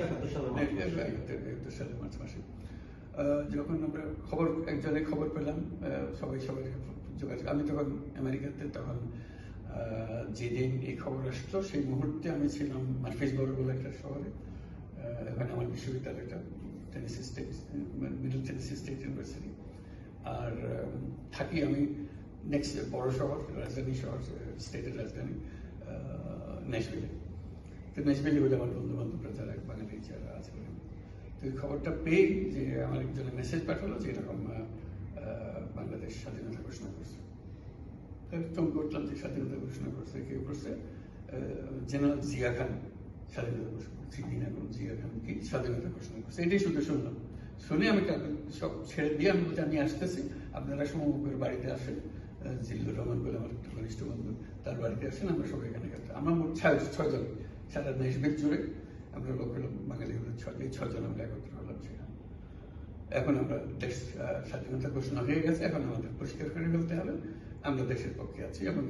একাত্তর মার্চ মাসে। যখন আমরা খবর একজনে খবর পেলাম সবাই সবাই যোগাযোগ আমি তখন আমেরিকাতে তখন যেদিন এই খবর আসলো সেই মুহূর্তে আমি ছিলাম মার্ফিসবর্গ বলে একটা শহরে এখানে আমার বিশ্ববিদ্যালয়টা Tennessee State Middle Tennessee State University আর থাকি আমি নেক্সট বড় শহর রাজধানী শহর স্টেটের রাজধানী ন্যাশভিলে তো বলে আমার বন্ধু বান্ধবরা যারা বাঙালি যারা আছে। তো খবরটা পেয়ে যে আমার একজনের মেসেজ পাঠালো যে এরকম বাংলাদেশ স্বাধীনতা ঘোষণা করছে। যে স্বাধীনতা ঘোষণা করছে কেউ করছে? জেনারেল জিয়া খান স্বাধীনতা ঘোষণা করছে জিয়া স্বাধীনতা ঘোষণা করছে। এটাই শুধু শুনলাম। শুনে আমি সব ছেড়ে দিয়ে আমি বলছি, আমি আসতেছি। আপনারা সমুখের বাড়িতে আসেন জিল্লুর রহমান বলে আমার একটা ঘনিষ্ঠ বন্ধু তার বাড়িতে আসেন আমরা সবাই এখানে গেলাম আমরা মোট ছয় ছয়জন। সারা দেশবিদ জুড়ে আমরা লোক বাঙালি হলো ছয় এই ছয়জন আমরা একত্র হলাম সেখানে। এখন আমরা দেশ স্বাধীনতা ঘোষণা হয়ে গেছে, এখন আমাদের পরিষ্কার করে ফেলতে হবে। আমরা দেশের পক্ষে আছি এবং